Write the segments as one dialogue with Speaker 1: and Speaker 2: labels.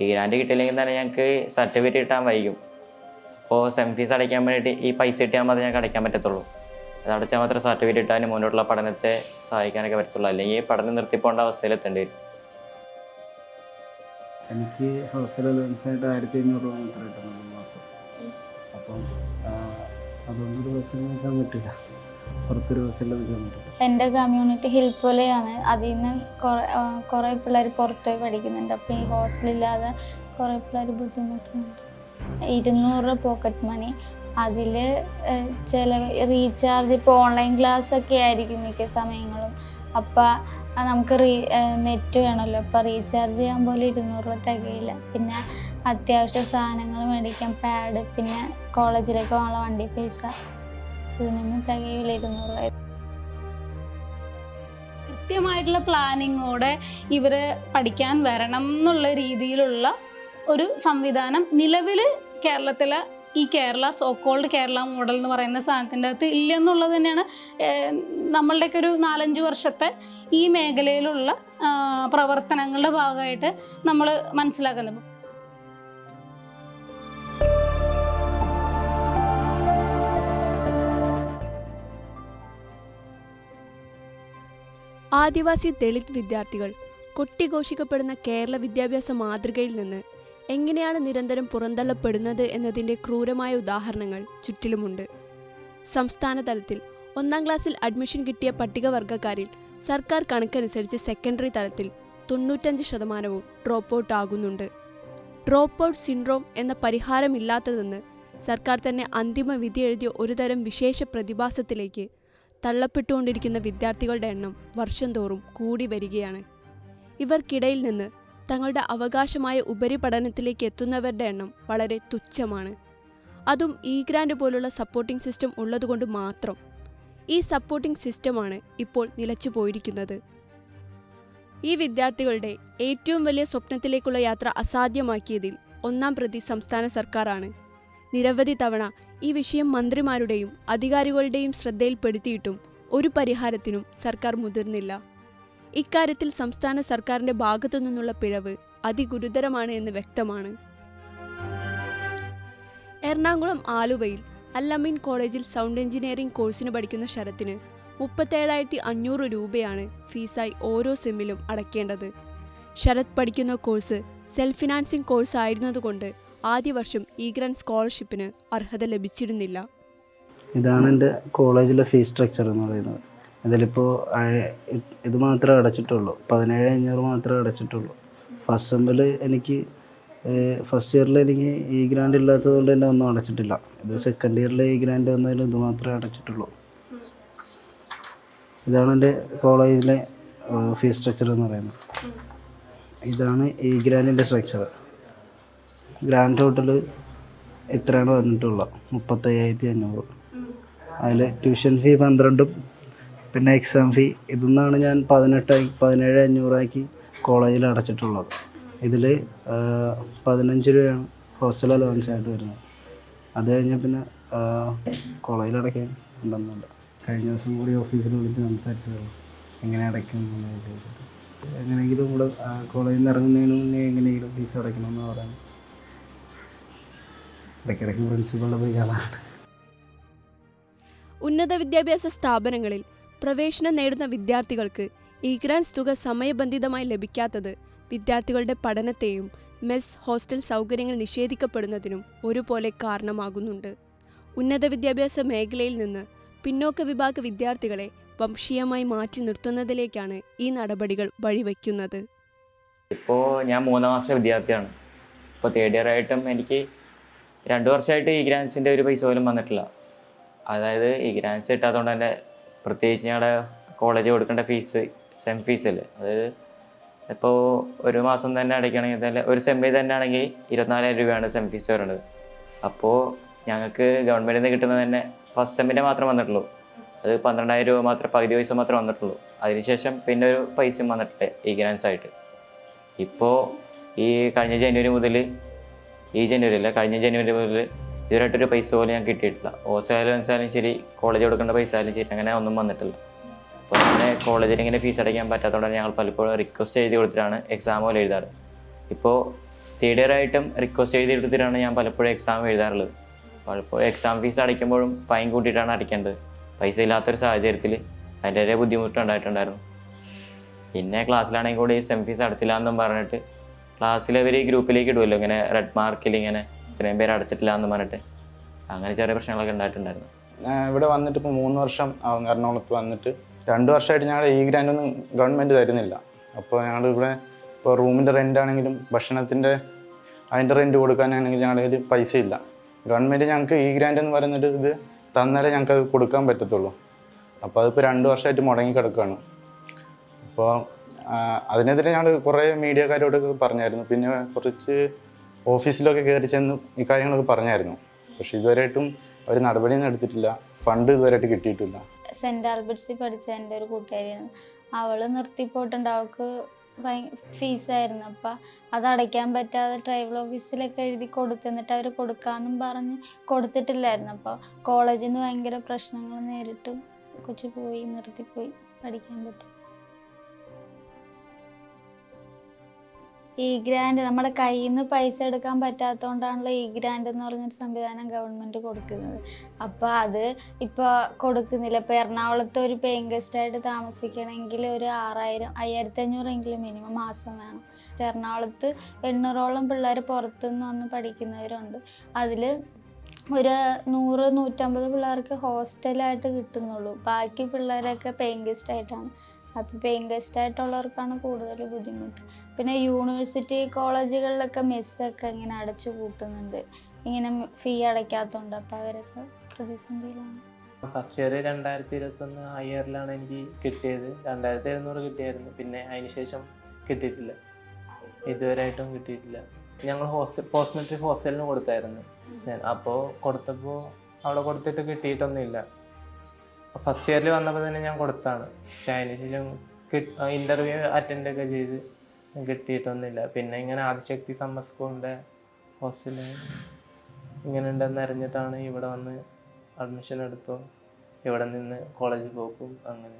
Speaker 1: ഈ ഗ്രാൻഡ് കിട്ടിയില്ലെങ്കിൽ തന്നെ ഞങ്ങൾക്ക് സർട്ടിഫിക്കറ്റ് കിട്ടാൻ വൈകും. അപ്പോൾ സെം ഫീസ് അടയ്ക്കാൻ വേണ്ടിയിട്ട് ഈ പൈസ കിട്ടിയാൽ മാത്രമേ ഞങ്ങൾക്ക് അടയ്ക്കാൻ പറ്റത്തുള്ളൂ. അത് അടച്ചാൽ മാത്രമേ സർട്ടിഫിക്കറ്റ് കിട്ടാനും മുന്നോട്ടുള്ള പഠനത്തെ സഹായിക്കാനൊക്കെ പറ്റത്തുള്ളൂ. അല്ലെങ്കിൽ പഠനം നിർത്തിപ്പോണ്ട അവസ്ഥയിൽ എത്തേണ്ടി വരും.
Speaker 2: എനിക്ക് ഹോസ്റ്റൽ അലവൻസായിട്ട് ആയിരത്തി അഞ്ഞൂറ് രൂപ മാത്രമേ കിട്ടുന്നുള്ളൂ മാസം. അപ്പം അതൊന്നും ദിവസം നിൽക്കാൻ പറ്റില്ല. പുറത്തൊരു ബസ്സിൽ
Speaker 3: എന്റെ കമ്മ്യൂണിറ്റി ഹിൽ പോലെയാണ്. അതിൽ നിന്ന് കുറേ പിള്ളേർ പുറത്തുപോയി പഠിക്കുന്നുണ്ട്. അപ്പോൾ ഈ ഹോസ്റ്റലില്ലാതെ കുറേ പിള്ളേർ ബുദ്ധിമുട്ടുന്നുണ്ട്. ഇരുന്നൂറ് പോക്കറ്റ് മണി അതിൽ ചില റീചാർജ് ഇപ്പോൾ ഓൺലൈൻ ക്ലാസ് ഒക്കെ ആയിരിക്കും മിക്ക സമയങ്ങളും. അപ്പോൾ നമുക്ക് റീ നെറ്റ് വേണമല്ലോ അപ്പോൾ റീചാർജ് ചെയ്യാൻ പോലും ഇരുന്നൂറ് രൂപ തികയില്ല. പിന്നെ അത്യാവശ്യ സാധനങ്ങൾ മേടിക്കാൻ പാഡ് പിന്നെ കോളേജിലേക്ക് പോകാനുള്ള വണ്ടി പൈസ. ഇതിനൊന്നും തികയില്ല ഇരുന്നൂറ്
Speaker 4: കൃത്യമായിട്ടുള്ള പ്ലാനിങ്ങോടെ ഇവർ പഠിക്കാൻ വരണം എന്നുള്ള രീതിയിലുള്ള ഒരു സംവിധാനം നിലവിൽ കേരളത്തിലെ ഈ Kerala so called Kerala model എന്ന് പറയുന്ന സാധനത്തിന്റെ അകത്ത് ഇല്ലെന്നുള്ളത് തന്നെയാണ്. നമ്മളുടെയൊക്കെ ഒരു നാലഞ്ച് വർഷത്തെ ഈ മേഖലയിലുള്ള പ്രവർത്തനങ്ങളുടെ ഭാഗമായിട്ട് നമ്മൾ മനസ്സിലാക്കുന്നത്.
Speaker 5: ആദിവാസി ദളിത് വിദ്യാർത്ഥികൾ കൊട്ടിഘോഷിക്കപ്പെടുന്ന കേരള വിദ്യാഭ്യാസ മാതൃകയിൽ നിന്ന് എങ്ങനെയാണ് നിരന്തരം പുറന്തള്ളപ്പെടുന്നത് എന്നതിന്റെ ക്രൂരമായ ഉദാഹരണങ്ങൾ ചുറ്റിലുമുണ്ട്. സംസ്ഥാന തലത്തിൽ ഒന്നാം ക്ലാസ്സിൽ അഡ്മിഷൻ കിട്ടിയ പട്ടികവർഗക്കാരിൽ സർക്കാർ കണക്കനുസരിച്ച് സെക്കൻഡറി തലത്തിൽ തൊണ്ണൂറ്റഞ്ച് ശതമാനവും ഡ്രോപ്പ് ഔട്ട് ആകുന്നുണ്ട്. ഡ്രോപ്പ് ഔട്ട് സിൻഡ്രോം എന്ന പരിഹാരമില്ലാത്തതെന്ന് സർക്കാർ തന്നെ അന്തിമ വിധി എഴുതിയ ഒരുതരം വിശേഷ പ്രതിഭാസത്തിലേക്ക് തള്ളപ്പെട്ടുകൊണ്ടിരിക്കുന്ന വിദ്യാർത്ഥികളുടെ എണ്ണം വർഷം തോറും കൂടി വരികയാണ്. ഇവർക്കിടയിൽ നിന്ന് തങ്ങളുടെ അവകാശമായ ഉപരിപഠനത്തിലേക്ക് എത്തുന്നവരുടെ എണ്ണം വളരെ തുച്ഛമാണ്. അതും ഇ ഗ്രാൻഡ് പോലുള്ള സപ്പോർട്ടിംഗ് സിസ്റ്റം ഉള്ളതുകൊണ്ട് മാത്രം. ഈ സപ്പോർട്ടിംഗ് സിസ്റ്റമാണ് ഇപ്പോൾ നിലച്ചു പോയിരിക്കുന്നത് ഈ വിദ്യാർത്ഥികളുടെ ഏറ്റവും വലിയ സ്വപ്നത്തിലേക്കുള്ള യാത്ര അസാധ്യമാക്കിയതിൽ ഒന്നാം പ്രതി സംസ്ഥാന സർക്കാരാണ്. നിരവധി തവണ ഈ വിഷയം മന്ത്രിമാരുടെയും അധികാരികളുടെയും ശ്രദ്ധയിൽപ്പെടുത്തിയിട്ടും ഒരു പരിഹാരത്തിനും സർക്കാർ മുതിർന്നില്ല. ഇക്കാര്യത്തിൽ സംസ്ഥാന സർക്കാരിന്റെ ഭാഗത്തു നിന്നുള്ള പിഴവ് അതിഗുരുതരമാണ് എന്ന് വ്യക്തമാണ്. എറണാകുളം ആലുവയിൽ അല്ലമീൻ കോളേജിൽ സൗണ്ട് എഞ്ചിനീയറിംഗ് കോഴ്സിന് പഠിക്കുന്ന ശരത്തിന് മുപ്പത്തേഴായിരത്തി അഞ്ഞൂറ് രൂപയാണ് ഫീസായി ഓരോ സെമ്മിലും അടയ്ക്കേണ്ടത്. ശരത് പഠിക്കുന്ന കോഴ്സ് സെൽഫ് ഫിനാൻസിംഗ് കോഴ്സ് ആയിരുന്നതുകൊണ്ട് ആദ്യ വർഷം ഈ ഗ്രാൻഡ് സ്കോളർഷിപ്പിന് അർഹത ലഭിച്ചിരുന്നില്ല.
Speaker 2: ഇതാണ് എന്റെ കോളേജിലെ ഫീസ് സ്ട്രക്ചർ എന്ന് പറയുന്നത്. ഇതിലിപ്പോൾ ഇത് മാത്രമേ അടച്ചിട്ടുള്ളൂ. പതിനേഴ് അഞ്ഞൂറ് മാത്രമേ അടച്ചിട്ടുള്ളൂ. ഫസ്റ്റ് സെമ്മിൽ എനിക്ക് ഫസ്റ്റ് ഇയറിൽ എനിക്ക് ഈ ഗ്രാൻഡ് ഇല്ലാത്തത് കൊണ്ട് തന്നെ ഒന്നും അടച്ചിട്ടില്ല. ഇത് സെക്കൻഡ് ഇയറിൽ ഈ ഗ്രാൻഡ് വന്നതിൽ ഇത് മാത്രമേ അടച്ചിട്ടുള്ളൂ. ഇതാണ് എന്റെ കോളേജിലെ ഫീസ് സ്ട്രക്ചർ എന്ന് പറയുന്നത്. ഇതാണ് ഈ ഗ്രാൻഡിന്റെ സ്ട്രക്ചർ. ഗ്രാൻഡ് ടോട്ടൽ എത്രയാണ് വന്നിട്ടുള്ളത്. മുപ്പത്തയ്യായിരത്തി അഞ്ഞൂറ് അതിൽ ട്യൂഷൻ ഫീ പന്ത്രണ്ടും പിന്നെ എക്സാം ഫീ ഇതെന്നാണ് ഞാൻ പതിനെട്ടായി പതിനേഴ് അഞ്ഞൂറാക്കി കോളേജിൽ അടച്ചിട്ടുള്ളത്. ഇതിൽ പതിനഞ്ച് രൂപയാണ് ഹോസ്റ്റൽ അലവൻസ് ആയിട്ട് വരുന്നത്. അത് കഴിഞ്ഞാൽ പിന്നെ കോളേജിൽ അടയ്ക്കാൻ ഉണ്ടെന്നുണ്ട്. കഴിഞ്ഞ ദിവസം കൂടി ഓഫീസിൽ വിളിച്ച് സംസാരിച്ചത് എങ്ങനെ അടയ്ക്കും എന്ന് ചോദിച്ചിട്ട്. എങ്ങനെയെങ്കിലും ഇവിടെ കോളേജിൽ നിന്ന് ഇറങ്ങുന്നതിന് മുന്നേ എങ്ങനെയെങ്കിലും ഫീസ് അടയ്ക്കണമെന്ന് പറയാൻ ഇടയ്ക്കിടയ്ക്ക് പ്രിൻസിപ്പളിനെ പോയി കാണാറുണ്ട്.
Speaker 5: ഉന്നത വിദ്യാഭ്യാസ സ്ഥാപനങ്ങളിൽ പ്രവേശനം നേടുന്ന വിദ്യാർത്ഥികൾക്ക് ഈ ഗ്രാൻസ് തുക സമയബന്ധിതമായി ലഭിക്കാത്തത് വിദ്യാർത്ഥികളുടെ പഠനത്തെയും മെസ് ഹോസ്റ്റൽ സൗകര്യങ്ങൾ നിഷേധിക്കപ്പെടുന്നതിനും ഒരുപോലെ കാരണമാകുന്നുണ്ട്. ഉന്നത വിദ്യാഭ്യാസ മേഖലയിൽ നിന്ന് പിന്നോക്ക വിഭാഗ വിദ്യാർത്ഥികളെ വംശീയമായി മാറ്റി നിർത്തുന്നതിലേക്കാണ് ഈ നടപടികൾ വഴിവെക്കുന്നത്.
Speaker 1: ഇപ്പോൾ ഞാൻ മൂന്നാം വർഷ വിദ്യാർത്ഥിയാണ്. ഇപ്പോൾ തേർഡ് ഇയർ ആയിട്ടും എനിക്ക് രണ്ട് വർഷമായിട്ട് ഈ ഗ്രാൻസിന്റെ ഒരു പൈസ പോലും വന്നിട്ടില്ല. അതായത് ഈ ഗ്രാൻസ് കിട്ടാത്തതുകൊണ്ട് തന്നെ പ്രത്യേകിച്ച് ഞങ്ങളുടെ കോളേജ് കൊടുക്കേണ്ട ഫീസ് സെം ഫീസല്ലേ അതായത് ഇപ്പോൾ ഒരു മാസം തന്നെ അടയ്ക്കണമെങ്കിൽ തന്നെ ഒരു സെമ്മിൽ തന്നെ ആണെങ്കിൽ ഇരുപത്തിനാലായിരം രൂപയാണ് സെം ഫീസ് വരുന്നത് അപ്പോൾ ഞങ്ങൾക്ക് ഗവൺമെന്റിൽ നിന്ന് കിട്ടുന്നത് തന്നെ ഫസ്റ്റ് സെമ്മിന്റെ മാത്രം വന്നിട്ടുള്ളൂ. അത് പന്ത്രണ്ടായിരം രൂപ മാത്രം പകുതി പൈസ മാത്രം വന്നിട്ടുള്ളൂ. അതിനുശേഷം പിന്നെ ഒരു പൈസയും വന്നിട്ടില്ല ഈ ഗ്രാൻസ് ആയിട്ട് ഇപ്പോൾ ഈ കഴിഞ്ഞ ജനുവരി മുതൽ ഈ ജനുവരി അല്ല കഴിഞ്ഞ ജനുവരി മുതൽ ഇതുവരായിട്ടൊരു പൈസ പോലും ഞാൻ കിട്ടിയിട്ടില്ല. ഓസായാലും വെച്ചാലും ശരി കോളേജ് കൊടുക്കേണ്ട പൈസ ആയാലും ശരി അങ്ങനെ ഒന്നും വന്നിട്ടില്ല. അപ്പോൾ അങ്ങനെ കോളേജിൽ ഇങ്ങനെ ഫീസ് അടയ്ക്കാൻ പറ്റാത്തതുകൊണ്ട് ഞങ്ങൾ പലപ്പോഴും റിക്വസ്റ്റ് എഴുതി കൊടുത്തിട്ടാണ് എക്സാം പോലെ എഴുതാറ്. ഇപ്പോൾ തേർഡ് ഇയർ ആയിട്ടും റിക്വസ്റ്റ് എഴുതി എടുത്തിട്ടാണ് ഞാൻ പലപ്പോഴും എക്സാം എഴുതാറുള്ളത്. പലപ്പോഴും എക്സാം ഫീസ് അടയ്ക്കുമ്പോഴും ഫൈൻ കൂട്ടിയിട്ടാണ് അടയ്ക്കേണ്ടത്. പൈസ ഇല്ലാത്തൊരു സാഹചര്യത്തിൽ അതിന്റെതായ ബുദ്ധിമുട്ടുണ്ടായിട്ടുണ്ടായിരുന്നു പിന്നെ ക്ലാസ്സിലാണെങ്കിൽ കൂടി സെം ഫീസ് അടച്ചില്ല എന്നും പറഞ്ഞിട്ട് ക്ലാസ്സിൽ അവർ ഗ്രൂപ്പിലേക്ക് ഇടുമല്ലോ ഇങ്ങനെ റെഡ് മാർക്കിൽ ഇങ്ങനെ ഇത്രയും പേര് അടച്ചിട്ടില്ല എന്ന് പറഞ്ഞിട്ട്. അങ്ങനെ ചെറിയ പ്രശ്നങ്ങളൊക്കെ ഉണ്ടായിട്ടുണ്ടായിരുന്നു.
Speaker 6: ഇവിടെ വന്നിട്ട് ഇപ്പോൾ മൂന്ന് വർഷം ആവും എറണാകുളത്ത് വന്നിട്ട്. രണ്ട് വർഷമായിട്ട് ഞങ്ങളുടെ ഈ ഗ്രാൻഡ് ഒന്നും ഗവൺമെന്റ് തരുന്നില്ല. അപ്പോൾ ഞങ്ങൾ ഇവിടെ ഇപ്പോൾ റൂമിന്റെ റെന്റ് ആണെങ്കിലും ഭക്ഷണത്തിന്റെ അതിന്റെ റെന്റ് കൊടുക്കാനാണെങ്കിൽ ഞങ്ങളുടെ കയ്യിൽ പൈസ ഇല്ല. ഗവൺമെന്റ് ഞങ്ങൾക്ക് ഈ ഗ്രാൻഡ് എന്ന് പറയുന്നത് ഇത് തന്നാലേ ഞങ്ങൾക്ക് അത് കൊടുക്കാൻ പറ്റത്തുള്ളൂ. അപ്പോൾ അതിപ്പോൾ രണ്ട് വർഷമായിട്ട് മുടങ്ങി കിടക്കുകയാണ് അപ്പോൾ അതിനെതിരെ ഞാൻ കുറേ മീഡിയക്കാരോട് പറഞ്ഞായിരുന്നു. പിന്നെ കുറച്ച് ഓഫീസിലൊക്കെ കയറി ചെന്ന് ഈ കാര്യങ്ങളൊക്കെ പറഞ്ഞായിരുന്നു. പക്ഷെ ഇതുവരെയായിട്ടും അവർ നടപടിയൊന്നും എടുത്തിട്ടില്ല. ഫണ്ട് ഇതുവരെയായിട്ട് കിട്ടിയിട്ടില്ല.
Speaker 3: സെന്റ് ആൽബർട്സിൽ പഠിച്ച എന്റെ ഒരു കൂട്ടുകാരിയാണ്. അവൾ നിർത്തിപ്പോയിട്ടുണ്ട്. അവൾക്ക് ഫീസായിരുന്നു. അപ്പം അത് അടയ്ക്കാൻ പറ്റാതെ ട്രൈബൽ ഓഫീസിലൊക്കെ എഴുതി കൊടുത്തെന്നിട്ട് അവർ കൊടുക്കാമെന്നും പറഞ്ഞ് കൊടുത്തിട്ടില്ലായിരുന്നു. അപ്പോൾ കോളേജിൽ നിന്ന് ഭയങ്കര പ്രശ്നങ്ങൾ നേരിട്ട് കൊച്ചു പോയി നിർത്തിപ്പോയി പഠിക്കാൻ പറ്റും. ഈ ഗ്രാൻഡ് നമ്മുടെ കയ്യിൽ നിന്ന് പൈസ എടുക്കാൻ പറ്റാത്തതുകൊണ്ടാണല്ലോ ഈ ഗ്രാൻഡ് എന്ന് പറഞ്ഞൊരു സംവിധാനം ഗവൺമെന്റ് കൊടുക്കുന്നത്. അപ്പോൾ അത് ഇപ്പോൾ കൊടുക്കുന്നില്ല. ഇപ്പോൾ എറണാകുളത്ത് ഒരു പേയിങ് ഗസ്റ്റായിട്ട് താമസിക്കണമെങ്കിൽ ഒരു ആറായിരം അയ്യായിരത്തി അഞ്ഞൂറെങ്കിലും മിനിമം മാസം വേണം. എറണാകുളത്ത് എണ്ണൂറോളം പിള്ളേർ പുറത്തുനിന്ന് വന്ന് പഠിക്കുന്നവരുണ്ട്. അതിൽ ഒരു നൂറ് നൂറ്റമ്പത് പിള്ളേർക്ക് ഹോസ്റ്റലായിട്ട് കിട്ടുന്നുള്ളൂ. ബാക്കി പിള്ളേരൊക്കെ പേയിങ് ഗസ്റ്റ് അപ്പോൾ പേയിങ് ഗസ്റ്റ് ആയിട്ടുള്ളവർക്കാണ് കൂടുതൽ ബുദ്ധിമുട്ട്. പിന്നെ യൂണിവേഴ്സിറ്റി കോളേജുകളിലൊക്കെ മെസ്സൊക്കെ ഇങ്ങനെ അടച്ചു കൂട്ടുന്നുണ്ട് ഇങ്ങനെ ഫീ അടയ്ക്കാത്തതുകൊണ്ട് അപ്പം അവരൊക്കെ പ്രതിസന്ധിയിലാണ്.
Speaker 7: ഫസ്റ്റ് ഇയർ രണ്ടായിരത്തി ഇരുപത്തൊന്ന് ഇയറിലാണ് എനിക്ക് കിട്ടിയത്. രണ്ടായിരത്തി എഴുന്നൂറ് കിട്ടിയായിരുന്നു. പിന്നെ അതിനുശേഷം കിട്ടിയിട്ടില്ല. ഇതുവരെയായിട്ടും കിട്ടിയിട്ടില്ല. ഞങ്ങൾ ഹോസ്റ്റൽ പോസ്റ്റ് മെട്രിക് ഹോസ്റ്റലിന് കൊടുത്തായിരുന്നു അപ്പോൾ കൊടുത്തപ്പോൾ അവിടെ കൊടുത്തിട്ട് കിട്ടിയിട്ടൊന്നുമില്ല. ഫസ്റ്റ് ഇയറിൽ വന്നപ്പോൾ തന്നെ ഞാൻ കൊടുത്താണ്. പക്ഷെ അതിന് ശേഷം ഇന്റർവ്യൂ അറ്റൻഡ് ഒക്കെ ചെയ്ത് കിട്ടിയിട്ടൊന്നുമില്ല. പിന്നെ ഇങ്ങനെ ആദിശക്തി സമ്മർ സ്കൂളിന്റെ ഹോസ്റ്റലിൽ ഇങ്ങനെ ഉണ്ടെന്ന് അറിഞ്ഞിട്ടാണ് ഇവിടെ വന്ന് അഡ്മിഷൻ എടുത്തു ഇവിടെ നിന്ന് കോളേജിൽ പോക്കും അങ്ങനെ.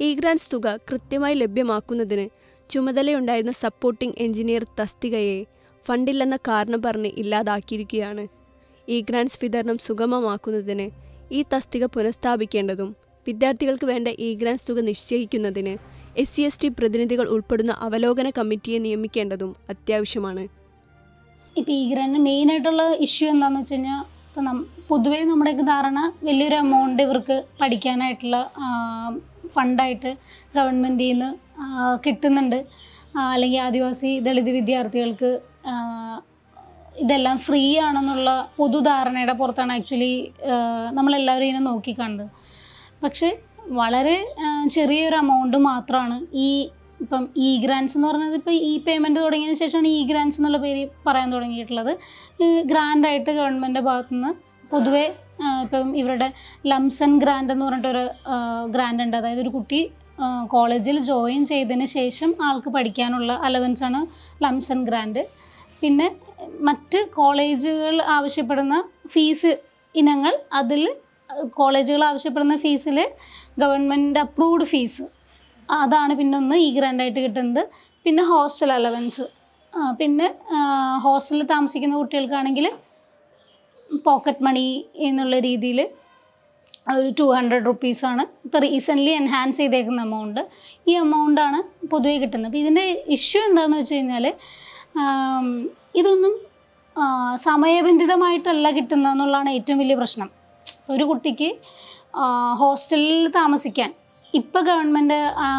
Speaker 5: ഇ ഗ്രാൻസ് തുക കൃത്യമായി ലഭ്യമാക്കുന്നതിന് ചുമതലയുണ്ടായിരുന്ന സപ്പോർട്ടിംഗ് എഞ്ചിനീയർ തസ്തികയെ ഫണ്ടില്ലെന്ന കാരണം പറഞ്ഞ് ഇല്ലാതാക്കിയിരിക്കുകയാണ്. ഇ ഗ്രാൻസ് വിതരണം സുഗമമാക്കുന്നതിന് ഈ തസ്തിക പുനഃസ്ഥാപിക്കേണ്ടതും വിദ്യാർത്ഥികൾക്ക് വേണ്ട ഇ ഗ്രാൻസ് തുക നിശ്ചയിക്കുന്നതിന് എസ് സി എസ് ടി പ്രതിനിധികൾ ഉൾപ്പെടുന്ന അവലോകന കമ്മിറ്റിയെ നിയമിക്കേണ്ടതും അത്യാവശ്യമാണ്.
Speaker 4: ഇപ്പോൾ ഈ ഗ്രാൻഡ് മെയിൻ ആയിട്ടുള്ള ഇഷ്യൂ എന്താണെന്ന് വെച്ച് കഴിഞ്ഞാൽ ഇപ്പം നം പൊതുവേ നമ്മുടെയൊക്കെ ധാരണ വലിയൊരു എമൗണ്ട് ഇവർക്ക് പഠിക്കാനായിട്ടുള്ള ഫണ്ടായിട്ട് ഗവൺമെന്റിൽ നിന്ന് കിട്ടുന്നുണ്ട്. അല്ലെങ്കിൽ ആദിവാസി ദളിത് വിദ്യാർത്ഥികൾക്ക് ഇതെല്ലാം ഫ്രീ ആണെന്നുള്ള പൊതുധാരണയുടെ പുറത്താണ് ആക്ച്വലി നമ്മളെല്ലാവരും ഇതിനെ നോക്കിക്കണ്ട് പക്ഷേ വളരെ ചെറിയൊരു എമൗണ്ട് മാത്രമാണ് ഈ ഇപ്പം ഇ ഗ്രാൻസ് എന്ന് പറയുന്നത് ഇപ്പോൾ ഈ പേയ്മെന്റ് തുടങ്ങിയതിന് ശേഷമാണ് ഇ ഗ്രാൻസ് എന്നുള്ള പേര് പറയാൻ തുടങ്ങിയിട്ടുള്ളത്. ഗ്രാൻഡായിട്ട് ഗവൺമെന്റിന്റെ ഭാഗത്തുനിന്ന് പൊതുവേ ഇപ്പം ഇവരുടെ ലംസൺ ഗ്രാൻഡ് എന്ന് പറഞ്ഞിട്ടൊരു ഗ്രാൻഡ് ഉണ്ട്. അതായത് ഒരു കുട്ടി കോളേജിൽ ജോയിൻ ചെയ്തതിന് ശേഷം ആൾക്ക് പഠിക്കാനുള്ള അലവൻസാണ് ലംസൺ ഗ്രാൻഡ് പിന്നെ മറ്റ് കോളേജുകൾ ആവശ്യപ്പെടുന്ന ഫീസ് ഇനങ്ങൾ അതിൽ കോളേജുകൾ ആവശ്യപ്പെടുന്ന ഫീസിൽ ഗവൺമെന്റ് അപ്രൂവ്ഡ് ഫീസ്. അതാണ് പിന്നെ ഒന്ന് ഈ ഗ്രാൻഡായിട്ട് കിട്ടുന്നത്. പിന്നെ ഹോസ്റ്റൽ അലവൻസ്. പിന്നെ ഹോസ്റ്റലിൽ താമസിക്കുന്ന കുട്ടികൾക്കാണെങ്കിൽ പോക്കറ്റ് മണി എന്നുള്ള രീതിയിൽ ഒരു ടു ഹൺഡ്രഡ് റുപ്പീസാണ് ഇപ്പോൾ റീസെന്റ്ലി എൻഹാൻസ് ചെയ്തേക്കുന്ന എമൗണ്ട്. ഈ എമൗണ്ടാണ് പൊതുവേ കിട്ടുന്നത്. അപ്പോൾ ഇതിന്റെ ഇഷ്യൂ എന്താണെന്ന് വെച്ച് കഴിഞ്ഞാൽ ഇതൊന്നും സമയബന്ധിതമായിട്ടല്ല കിട്ടുന്നതെന്നുള്ളതാണ് ഏറ്റവും വലിയ പ്രശ്നം. ഒരു കുട്ടിക്ക് ഹോസ്റ്റലിൽ താമസിക്കാൻ ഇപ്പോൾ ഗവൺമെന്റ്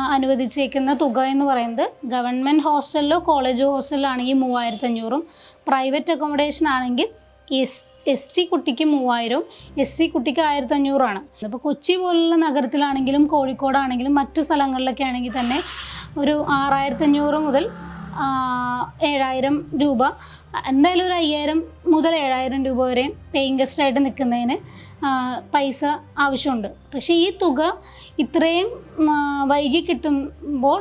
Speaker 4: അനുവദിച്ചേക്കുന്ന തുക എന്ന് പറയുന്നത് ഗവൺമെന്റ് ഹോസ്റ്റലിലോ കോളേജ് ഹോസ്റ്റലിലോ ആണെങ്കിൽ മൂവായിരത്തി അഞ്ഞൂറും പ്രൈവറ്റ് അക്കോമഡേഷൻ ആണെങ്കിൽ എസ് എസ് ടി കുട്ടിക്ക് മൂവായിരവും എസ് സി കുട്ടിക്ക് ആയിരത്തി അഞ്ഞൂറാണ് ഇപ്പോൾ കൊച്ചി പോലുള്ള നഗരത്തിലാണെങ്കിലും കോഴിക്കോടാണെങ്കിലും മറ്റു സ്ഥലങ്ങളിലൊക്കെ ആണെങ്കിൽ തന്നെ ഒരു ആറായിരത്തി അഞ്ഞൂറ് മുതൽ ഏഴായിരം രൂപ. എന്തായാലും ഒരു അയ്യായിരം മുതൽ ഏഴായിരം രൂപ വരെ പേയിങ് ഗസ്റ്റായിട്ട് നിൽക്കുന്നതിന് പൈസ ആവശ്യമുണ്ട്. പക്ഷേ ഈ തുക ഇത്രയും വൈകി കിട്ടുമ്പോൾ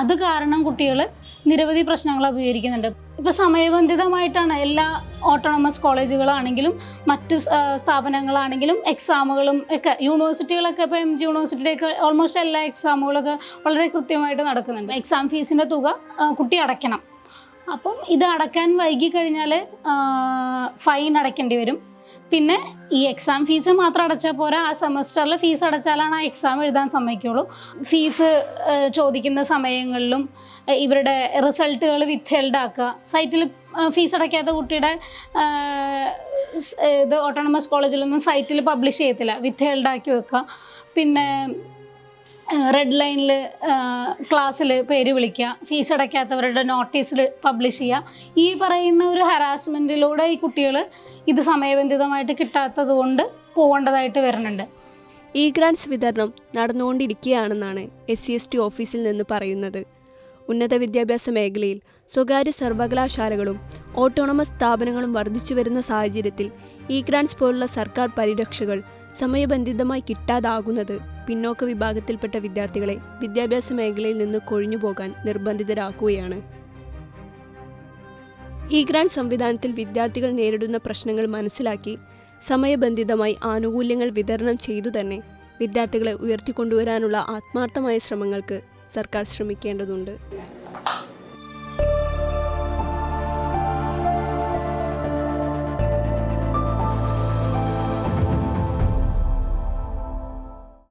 Speaker 4: അത് കാരണം കുട്ടികൾ നിരവധി പ്രശ്നങ്ങൾ അഭിമുഖീകരിക്കുന്നുണ്ട്. ഇപ്പോൾ സമയബന്ധിതമായിട്ടാണ് എല്ലാ ഓട്ടോണമസ് കോളേജുകളാണെങ്കിലും മറ്റ് സ്ഥാപനങ്ങളാണെങ്കിലും എക്സാമുകളും ഒക്കെ യൂണിവേഴ്സിറ്റികളൊക്കെ ഇപ്പോൾ എം ജി യൂണിവേഴ്സിറ്റിയുടെയൊക്കെ ഓൾമോസ്റ്റ് എല്ലാ എക്സാമുകളൊക്കെ വളരെ കൃത്യമായിട്ട് നടക്കുന്നുണ്ട്. എക്സാം ഫീസിന്റെ തുക കുട്ടി അടയ്ക്കണം. അപ്പം ഇത് അടക്കാൻ വൈകി കഴിഞ്ഞാൽ ഫൈൻ അടയ്ക്കേണ്ടി വരും. പിന്നെ ഈ എക്സാം ഫീസ് മാത്രം അടച്ചാൽ പോരാ. ആ സെമസ്റ്ററിലെ ഫീസ് അടച്ചാലാണ് ആ എക്സാം എഴുതാൻ സമ്മതിക്കുള്ളൂ. ഫീസ് ചോദിക്കുന്ന സമയങ്ങളിലും ഇവരുടെ റിസൾട്ടുകൾ വിത്ത്ഹെൽഡ് ആക്കുക. സൈറ്റിൽ ഫീസ് അടയ്ക്കാത്ത കുട്ടിയുടെ ഇത് ഓട്ടോണമസ് കോളേജിലൊന്നും സൈറ്റിൽ പബ്ലിഷ് ചെയ്യത്തില്ല. വിത്ത്ഹെൽഡ് ആക്കി വെക്കുക. പിന്നെ റെഡ് ലൈനിൽ ക്ലാസ്സിൽ പേര് വിളിക്കുക. ഫീസ് അടയ്ക്കാത്തവരുടെ നോട്ടീസിൽ പബ്ലിഷ് ചെയ്യുക. ഈ പറയുന്ന ഒരു ഹറാസ്മെന്റിലൂടെ ഈ കുട്ടികൾ ഇത് സമയബന്ധിതമായിട്ട് കിട്ടാത്തത് കൊണ്ട് പോകേണ്ടതായിട്ട് വരുന്നുണ്ട്.
Speaker 5: ഇ ഗ്രാൻസ് വിതരണം നടന്നുകൊണ്ടിരിക്കുകയാണെന്നാണ് എസ് സി എസ് ടി ഓഫീസിൽ നിന്ന് പറയുന്നത്. ഉന്നത വിദ്യാഭ്യാസ മേഖലയിൽ സ്വകാര്യ സർവകലാശാലകളും ഓട്ടോണമസ് സ്ഥാപനങ്ങളും വർദ്ധിച്ചു വരുന്ന സാഹചര്യത്തിൽ ഇ ഗ്രാൻസ് പോലുള്ള സർക്കാർ പരിരക്ഷകൾ സമയബന്ധിതമായി കിട്ടാതാകുന്നത് പിന്നോക്ക വിഭാഗത്തിൽപ്പെട്ട വിദ്യാർത്ഥികളെ വിദ്യാഭ്യാസ മേഖലയിൽ നിന്ന് കൊഴിഞ്ഞുപോകാൻ നിർബന്ധിതരാക്കുകയാണ്. ഇ ഗ്രാൻഡ് സംവിധാനത്തിൽ വിദ്യാർത്ഥികൾ നേരിടുന്ന പ്രശ്നങ്ങൾ മനസ്സിലാക്കി സമയബന്ധിതമായി ആനുകൂല്യങ്ങൾ വിതരണം ചെയ്തു തന്നെ വിദ്യാർത്ഥികളെ ഉയർത്തിക്കൊണ്ടുവരാനുള്ള ആത്മാർത്ഥമായ ശ്രമങ്ങൾക്ക് സർക്കാർ ശ്രമിക്കേണ്ടതുണ്ട്.